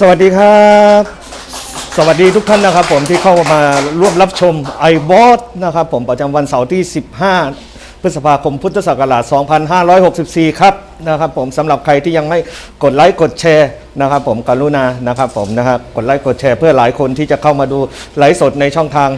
สวัสดีครับ สวัสดีทุกท่านนะครับผมที่เข้ามาร่วมรับชม i b o s นะครับผมประจำวันเสาร์ที่ 15 พฤษภาคมพุทธศักราช 2564 ครับนะครับผมสำหรับใครที่ยังไม่กดไลค์กดแชร์นะครับผมกรุณานะครับผมนะครับกดไลค์กดแชร์เพื่อหลายคนที่จะเข้ามาดูไลฟ์สดในช่องทาง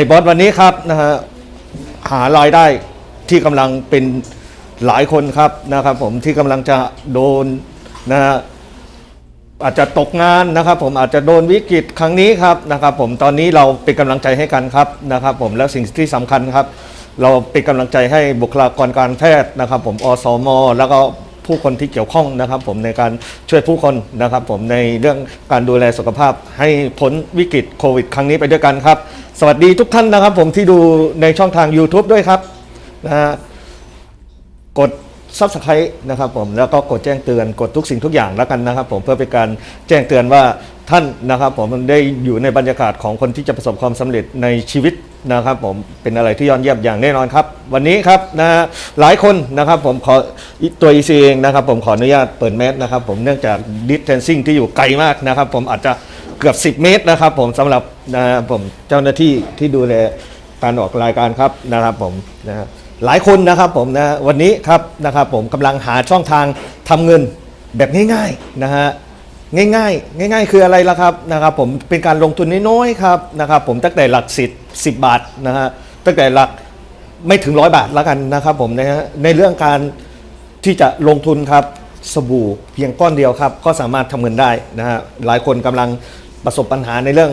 i b o s วันนี้ครับนะฮะหารายได้ที่กำลังเป็นหลายคนครับนะครับผมที่กำลังจะโดนนะฮะ อาจจะตกงานนะครับ ผมอาจจะโดนวิกฤตครั้งนี้ครับนะครับ ผมตอนนี้เราเป็นกำลังใจให้กันครับนะครับ ผมแล้วสิ่งที่สำคัญครับ เราเป็นกำลังใจให้บุคลากรการแพทย์นะครับ ผมอสม แล้วก็ผู้คนที่เกี่ยวข้องนะครับ ผมในการช่วยผู้คนนะครับ ผมในเรื่องการดูแลสุขภาพให้พ้นวิกฤตโควิด ครั้งนี้ไปด้วยกันครับ สวัสดีทุกท่านนะครับ ผมที่ดูในช่องทาง YouTube ด้วยครับนะกด ฮะกด Subscribe นะครับผมแล้วก็กดแจ้งเตือนกดทุกสิ่งทุกอย่างแล้วกันนะครับ ผมเพื่อเป็นการแจ้งเตือนว่าท่านนะครับ ผมได้อยู่ในบรรยากาศของคนที่จะประสบความสำเร็จในชีวิตนะครับ ผมเป็นอะไรที่ยอดเยี่ยมอย่างแน่นอนครับ วันนี้ครับนะหลายคนนะครับ ผมขอตัวเองนะครับ ผมขออนุญาตเปิดแมสนะครับ ผมเนื่องจาก distancing ที่อยู่ไกลมากนะครับ ผมอาจจะเกือบ 10 เมตรนะครับ ผมสำหรับนะผมเจ้าหน้าที่ที่ดูแลการออกรายการครับนะครับ ผมนะฮะ หลายคนนะครับผมนะวันนี้ครับนะครับผมกำลังหาช่องทางทำเงินแบบง่ายๆนะฮะง่ายๆ ง่าย ๆ คืออะไรล่ะครับนะครับผมเป็นการลงทุนน้อยๆครับนะครับผมตั้งแต่หลักสิบสิบบาทนะฮะตั้งแต่หลักไม่ถึงร้อยบาทแล้วกันนะครับผมนะฮะในเรื่องการที่จะลงทุนครับสบู่เพียงก้อนเดียวครับ ก็สามารถทำเงินได้นะฮะหลายคนกำลังประสบปัญหาในเรื่อง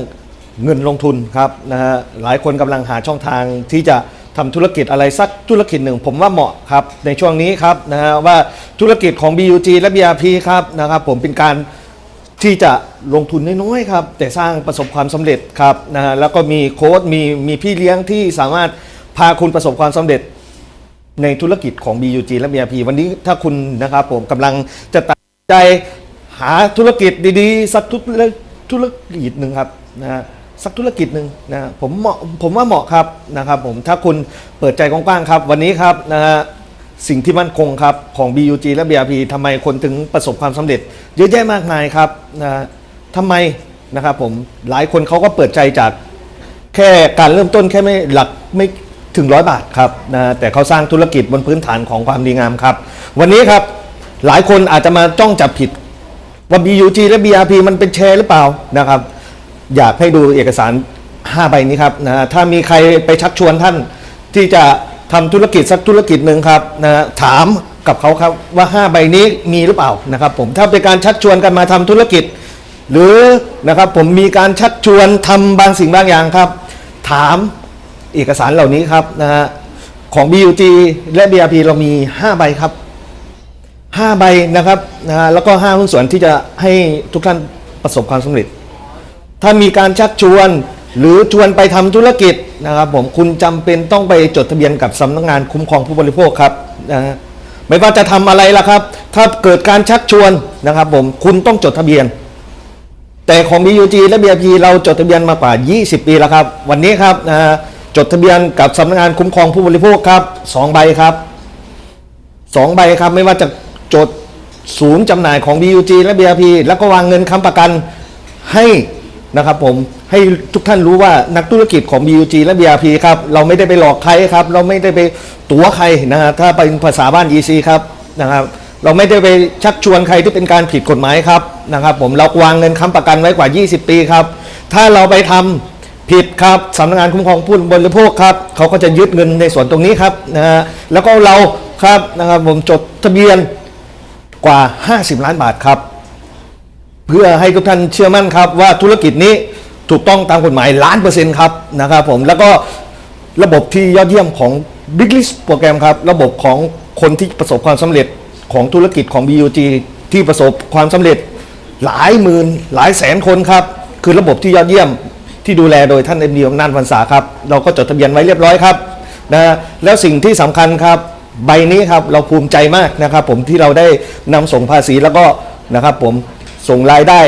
เงินลงทุนครับนะฮะหลายคนกำลังหาช่องทางที่จะ ทำธุรกิจอะไรสักธุรกิจหนึ่ง ผมว่าเหมาะครับในช่วงนี้ครับนะฮะว่าธุรกิจของ BUG และ BRP ครับนะครับผมเป็นการที่จะลงทุนน้อยๆครับ แต่สร้างประสบความสำเร็จครับนะฮะแล้วก็มีโค้ดมีมีพี่เลี้ยงที่สามารถพาคุณประสบความสำเร็จในธุรกิจของ BUG และ BRP วันนี้ถ้าคุณนะครับผมกำลังจะตัดใจหาธุรกิจดีๆ สักธุรธุรกิจหนึ่งครับนะฮะ สักธุรกิจหนึ่งนะผมเหมาะผมว่าเหมาะครับนะครับผมถ้าคุณเปิดใจกว้างๆครับ วันนี้ครับนะฮะสิ่งที่มั่นคงครับของ BUG และ BRP ทำไมคนถึงประสบความสำเร็จ เยอะแยะมากมายครับนะฮะทำไมนะครับผมหลายคนเขาก็เปิดใจจากแค่การเริ่มต้นแค่ไม่หลักไม่ถึงร้อยบาทครับนะแต่เขาสร้างธุรกิจบนพื้นฐานของความดีงามครับ วันนี้ครับหลายคนอาจจะมาจ้องจับผิดว่า BUG และ BRP มันเป็นแชร์หรือเปล่านะครับ อยากให้ดูเอกสาร 5 ใบนี้ครับนะถ้ามีใครไปชักชวนท่านที่จะทำธุรกิจสักธุรกิจหนึ่งครับนะถามกับเขาครับว่า 5 ใบนี้มีหรือเปล่านะครับผมถ้าเป็นการชักชวนกันมาทำธุรกิจ หรือนะครับผมมีการชักชวนทำบางสิ่งบางอย่างครับ ถามเอกสารเหล่านี้ครับนะฮะของ BUG และ BRP เรามี 5 ใบครับ 5 ใบนะครับนะฮะแล้วก็5หุ้นส่วนที่จะให้ทุกท่านประสบความสำเร็จ ถ้ามีการชักชวนหรือชวนไปทำธุรกิจนะครับผมคุณจำเป็นต้องไปจดทะเบียนกับสำนักงานคุ้มครองผู้บริโภคครับนะฮะไม่ว่าจะทำอะไรล่ะครับ ถ้าเกิดการชักชวนนะครับผมคุณต้องจดทะเบียน แต่ของ BUG และ BRP เราจดทะเบียนมากว่า 20 ปีแล้วครับ วันนี้ครับนะฮะจดทะเบียนกับสำนักงานคุ้มครองผู้บริโภคครับสองใบครับสองใบครับไม่ว่าจะจดศูนย์จำหน่ายของ BUG และ BRP แล้วก็วางเงินค้ำประกันให้ นะครับผมให้ทุกท่านรู้ว่านักธุรกิจของ BUG และ BRP ครับ เราไม่ได้ไปหลอกใครครับ เราไม่ได้ไปตั๋วใครนะฮะถ้าเป็นภาษาบ้าน EC ครับนะครับเราไม่ได้ไปชักชวนใครที่เป็นการผิดกฎหมายครับนะครับ ผมเราวางเงินค้ำประกันไว้กว่า 20 ปีครับ ถ้าเราไปทำผิดครับสำนักงานคุ้มครองผู้บริโภคครับเขาก็จะยึดเงินในส่วนตรงนี้ครับนะฮะแล้วก็เราครับนะครับผมจดทะเบียนกว่า 50 ล้านบาทครับ เพื่อให้ทุกท่านเชื่อมั่นครับว่าธุรกิจนี้ถูกต้องตามกฎหมายล้านเปอร์เซ็นต์ครับนะครับผมแล้วก็ระบบที่ยอดเยี่ยมของ Big List โปรแกรมครับ ระบบของคนที่ประสบความสำเร็จของธุรกิจของ BUG ที่ประสบความสำเร็จหลายหมื่นหลายแสนคนครับ คือระบบที่ยอดเยี่ยมที่ดูแลโดยท่านเอ็มดีอำนาจวันษาครับ เราก็จดทะเบียนไว้เรียบร้อยครับนะแล้วสิ่งที่สำคัญครับ ใบนี้ครับเราภูมิใจมากนะครับ ผมที่เราได้นำส่งภาษีแล้วก็นะครับผม ส่งรายได้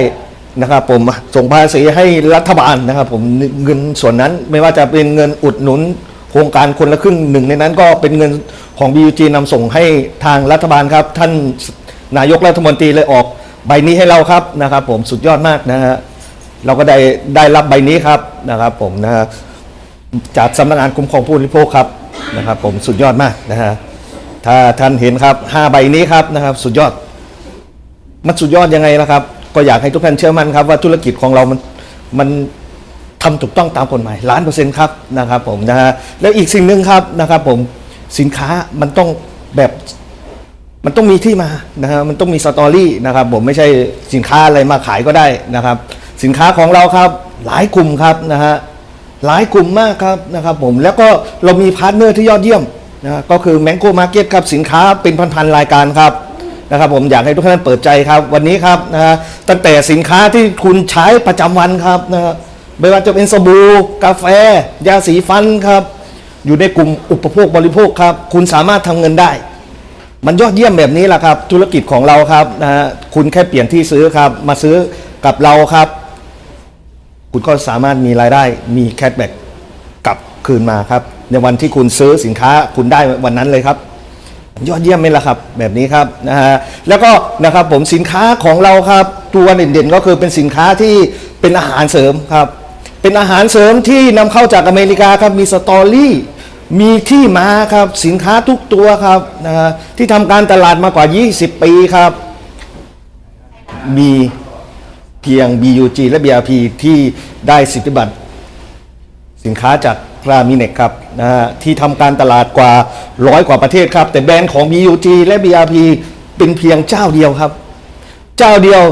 นะครับผมส่งภาษีให้รัฐบาลนะครับผมเงินส่วนนั้นไม่ว่าจะเป็นเงินอุดหนุนโครงการคนละครึ่งหนึ่งในนั้นก็เป็นเงินของ BUG นำส่งให้ทางรัฐบาลครับ ท่านนายกรัฐมนตรีเลยออกใบนี้ให้เราครับนะครับผมสุดยอดมากนะฮะเราก็ได้ได้รับใบนี้ครับนะครับผมนะฮะจากสำนักงานคุ้มครองผู้บริโภคครับนะครับผมสุดยอดมากนะฮะถ้าท่านเห็นครับห้าใบนี้ครับนะครับสุดยอด มันสุดยอดยังไงนะครับ ก็อยากให้ทุกท่านเชื่อมั่นครับว่าธุรกิจของเรามันมันทำถูกต้องตามกฎหมายล้านเปอร์เซ็นต์ครับนะครับผมนะฮะแล้วอีกสิ่งหนึ่งครับนะครับผมสินค้ามันต้องแบบมันต้องมีที่มานะฮะมันต้องมีสตอรี่นะครับผมไม่ใช่สินค้าอะไรมาขายก็ได้นะครับ สินค้าของเราครับหลายกลุ่มครับนะฮะหลายกลุ่มมากครับนะครับผมแล้วก็เรามีพาร์ทเนอร์ที่ยอดเยี่ยมนะก็คือ Mango Market ครับสินค้าเป็นพันๆรายการครับ นะครับผมอยากให้ทุกท่านเปิดใจครับ วันนี้ครับนะฮะตั้งแต่สินค้าที่คุณใช้ประจำวันครับนะฮะไม่ว่าจะเป็นสบู่กาแฟ ยาสีฟันครับ อยู่ในกลุ่มอุปโภคบริโภคครับ คุณสามารถทำเงินได้ มันยอดเยี่ยมแบบนี้แหละครับ ธุรกิจของเราครับนะฮะคุณแค่เปลี่ยนที่ซื้อครับ มาซื้อกับเราครับ คุณก็สามารถมีรายได้มีแคชแบ็กกลับคืนมาครับ ในวันที่คุณซื้อสินค้าคุณได้วันนั้นเลยครับ ยอดเยี่ยมไหมล่ะครับ แบบนี้ครับนะฮะแล้วก็นะครับผมสินค้าของเราครับตัวเด่นๆก็คือเป็นสินค้าที่เป็นอาหารเสริมครับ เป็นอาหารเสริมที่นำเข้าจากอเมริกาครับมีสตอรี่มีที่มาครับสินค้าทุกตัวครับนะฮะที่ทำการตลาดมากว่า 20 ปีครับ มีเพียง BUG และ BRP ที่ได้สิทธิบัตรสินค้าจากรามิเน็กครับ นะฮะที่ทำการตลาดกว่าร้อยกว่าประเทศครับ แต่แบรนด์ของ BUG และ BRP เป็นเพียงเจ้าเดียวครับ เจ้าเดียว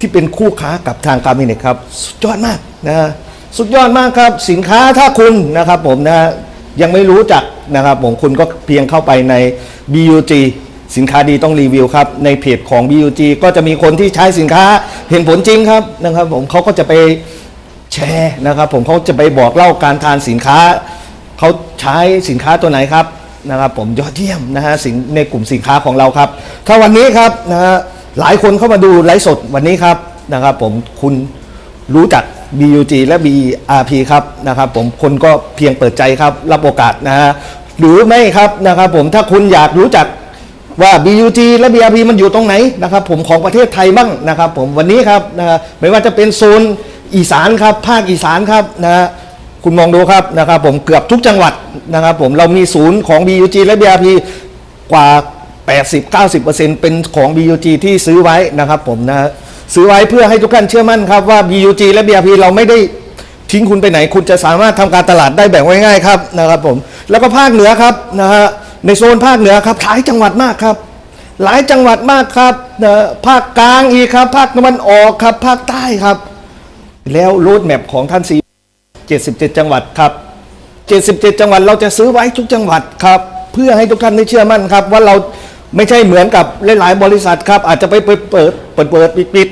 ที่เป็นคู่ค้ากับทางการมิเนครับ สุดยอดมากนะฮะสุดยอดมากครับสินค้าถ้าคุณนะครับผมนะฮะยังไม่รู้จักนะครับผมคุณก็เพียงเข้าไปใน BUG สินค้าดีต้องรีวิวครับ ในเพจของ BUG ก็จะมีคนที่ใช้สินค้าเห็นผลจริงครับนะครับผมเขาก็จะไปแชร์นะครับผมเขาจะไปบอกเล่าการทานสินค้า เขาใช้สินค้าตัวไหนครับนะครับผมยอดเยี่ยมนะฮะสินในกลุ่มสินค้าของเราครับ ถ้าวันนี้ครับนะฮะหลายคนเข้ามาดูไลฟ์สดวันนี้ครับนะครับผมคุณรู้จัก BUG และ BRP ครับนะครับผมคนก็เพียงเปิดใจครับรับโอกาสนะฮะหรือไม่ครับนะครับผมถ้าคุณอยากรู้จักว่า BUG และ BRP มันอยู่ตรงไหนนะครับผมของประเทศไทยบ้างนะครับผมวันนี้ครับนะฮะไม่ว่าจะเป็นโซนอีสานครับภาคอีสานครับนะฮะ คุณมองดูครับนะครับ ผมเกือบทุกจังหวัดนะครับ ผมเรามีศูนย์ของ BUG และ BRP กว่า 80-90%เป็นของ BUG ที่ซื้อไว้นะครับผมนะซื้อไว้เพื่อให้ทุกท่านเชื่อมั่นครับว่า BUG และ BRP เราไม่ได้ทิ้งคุณไปไหน คุณจะสามารถทำการตลาดได้แบบง่ายๆครับนะครับผมแล้วก็ภาคเหนือครับนะฮะในโซนภาคเหนือครับหลายจังหวัดมากครับ หลายจังหวัดมากครับนะภาคกลางอีกครับ ภาคตะวันออกครับ ภาคใต้ครับ แล้วรูทแมพของท่านสี 77 จังหวัดครับ 77 จังหวัดเราจะซื้อไว้ทุกจังหวัดครับ เพื่อให้ทุกท่านได้เชื่อมั่นครับ ว่าเราไม่ใช่เหมือนกับหลายๆ บริษัทครับ อาจจะไปเปิดเปิดเปิดเปิดปิดปิด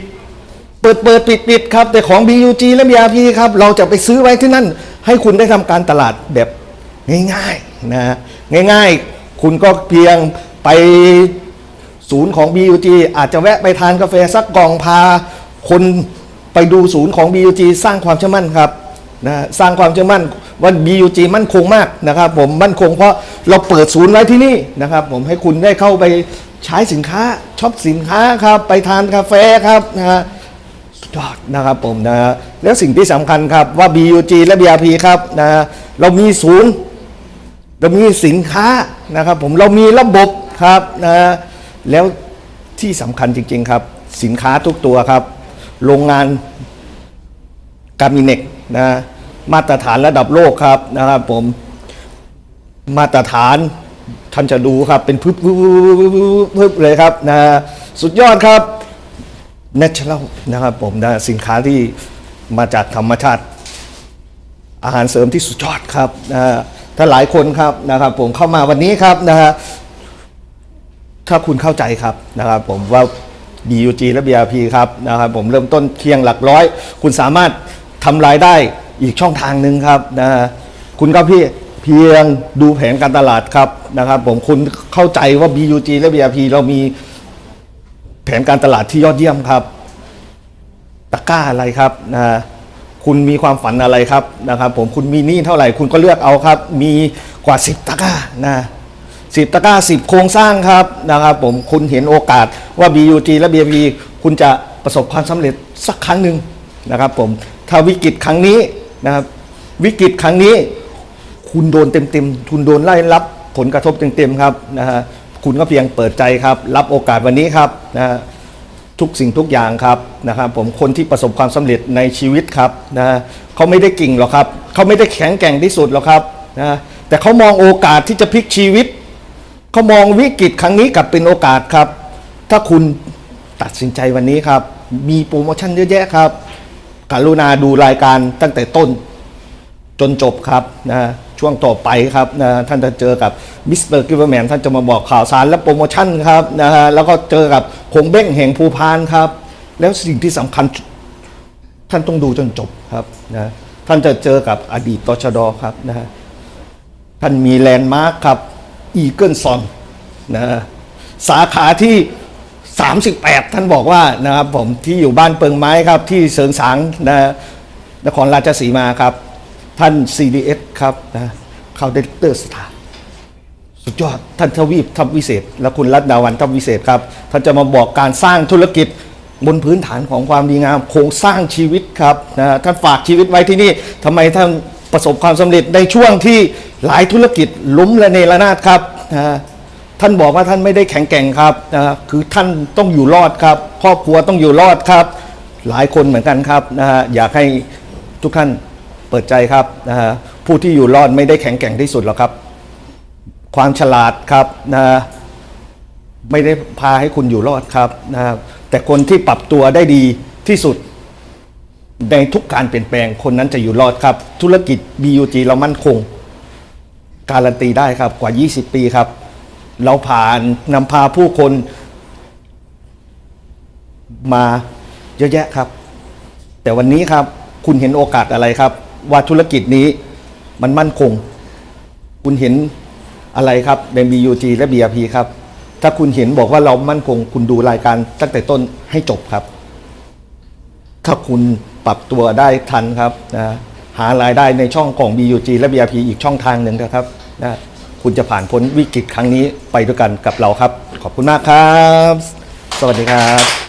เปิดเปิดปิดปิดครับ แต่ของ BUG และ BRP ครับเราจะไปซื้อไว้ที่นั่น ให้คุณได้ทำการตลาดแบบง่ายๆนะฮะง่ายๆ คุณก็เพียงไปศูนย์ของ BUG อาจจะแวะไปทานกาแฟสักกล่องพา คนไปดูศูนย์ของ BUG สร้างความเชื่อมั่นครับ นะสร้างความเชื่อมั่นว่า BUG มั่นคงมากนะครับผมมั่นคงเพราะเราเปิดศูนย์ไว้ที่นี่นะครับผมให้คุณได้เข้าไปใช้สินค้าช็อปสินค้าครับไปทานกาแฟครับนะฮะสุดยอดนะครับผมนะฮะแล้วสิ่งที่สำคัญครับว่า BUG และ BRP ครับนะฮะเรามีศูนย์เรามีสินค้านะครับผมเรามีระบบครับนะฮะแล้วที่สำคัญจริง ๆ ครับ สินค้าทุกตัวครับ โรงงาน กามิเนกนะมาตรฐานระดับโลกครับนะครับผมมาตรฐานท่านจะดูครับ เป็นพึบพึบพึบเลยครับนะสุดยอดครับ natural นะครับผมนะสินค้าที่มาจากธรรมชาติ อาหารเสริมที่สุดยอดครับนะฮะถ้าหลายคนครับนะครับ ผมเข้ามาวันนี้ครับนะฮะถ้าคุณเข้าใจครับนะครับ ผมว่า BUG และ BRP ครับนะครับผมเริ่มต้นเพียงหลักร้อย คุณสามารถ ทำรายได้อีกช่องทางหนึ่งครับนะฮะคุณก็พี่เพียงดูแผนการตลาดครับนะครับผมคุณเข้าใจว่า BUG และ BRP เรามีแผนการตลาดที่ยอดเยี่ยมครับ ตะกร้าอะไรครับนะคุณมีความฝันอะไรครับนะครับ ผมคุณมีหนี้เท่าไหร่ คุณก็เลือกเอาครับ มีกว่า 10 ตะกร้านะสิบตะกร้า10โครงสร้างครับนะครับ ผมคุณเห็นโอกาสว่า BUG และ BMP คุณจะประสบความสำเร็จสักครั้งหนึ่งนะครับ ผม ถ้าวิกฤตครั้งนี้นะครับวิกฤตครั้งนี้ คุณโดนเต็มๆคุณโดนไล่รับผลกระทบเต็มๆครับนะฮะคุณก็เพียงเปิดใจครับ รับโอกาสวันนี้ครับนะฮะทุกสิ่งทุกอย่างครับนะครับผมคนที่ประสบความสำเร็จในชีวิตครับนะฮะเขาไม่ได้เก่งหรอกครับเขาไม่ได้แข็งแกร่งที่สุดหรอกครับนะฮะแต่เขามองโอกาสที่จะพลิกชีวิตเขามองวิกฤตครั้งนี้กลับเป็นโอกาสครับ ถ้าคุณตัดสินใจวันนี้ครับ มีโปรโมชั่นเยอะแยะครับ กรุณาดูรายการตั้งแต่ต้นจนจบครับนะช่วงต่อไปครับนะท่านจะเจอกับมิสเตอร์กิฟเวอร์แมนท่านจะมาบอกข่าวสารและโปรโมชั่นครับนะฮะแล้วก็เจอกับคงเบ้งแห่งภูพานครับ แล้วสิ่งที่สำคัญท่านต้องดูจนจบครับนะท่านจะเจอกับอดีตตชดครับนะฮะท่านมีแลนด์มาร์คครับอีเกิลซอนนะสาขาที่ 38 ท่านบอกว่านะครับผมที่อยู่บ้านเปิงไม้ครับที่เสริงสางนะนครราชสีมาครับ ท่าน CDS ครับนะเข้าเดเตอร์สตาร์สุดยอดท่านทวีปทัพวิเศษ และคุณรัตดาวันทัพวิเศษครับท่านจะมาบอกการสร้างธุรกิจบนพื้นฐานของความดีงามโครงสร้างชีวิตครับนะท่านฝากชีวิตไว้ที่นี่ทำไมท่านประสบความสำเร็จในช่วงที่หลายธุรกิจล้มละเนระนาดครับนะ ท่านบอกว่าท่านไม่ได้แข็งแกร่งครับนะคือท่านต้องอยู่รอดครับครอบครัวต้องอยู่รอดครับ หลายคนเหมือนกันครับนะฮะอยากให้ทุกท่านเปิดใจครับนะฮะผู้ที่อยู่รอดไม่ได้แข็งแกร่งที่สุดหรอกครับ ความฉลาดครับนะไม่ได้พาให้คุณอยู่รอดครับนะครับแต่คนที่ปรับตัวได้ดีที่สุดในทุกการเปลี่ยนแปลงคนนั้นจะอยู่รอดครับ ธุรกิจ BUG เรามั่นคง การันตีได้ครับกว่า 20 ปีครับ เราผ่านนำพาผู้คนมาเยอะแยะครับ แต่วันนี้ครับคุณเห็นโอกาสอะไรครับ ว่าธุรกิจนี้มันมั่นคง คุณเห็นอะไรครับใน BUG และ BRP ครับ ถ้าคุณเห็นบอกว่าเรามั่นคง คุณดูรายการตั้งแต่ต้นให้จบครับ ถ้าคุณปรับตัวได้ทันครับนะหารายได้ในช่องของ BUG และ BRP อีกช่องทางหนึ่งนะครับนะ คุณจะผ่านพ้นวิกฤตครั้งนี้ไปด้วยกันกับเราครับ ขอบคุณมากครับ สวัสดีครับ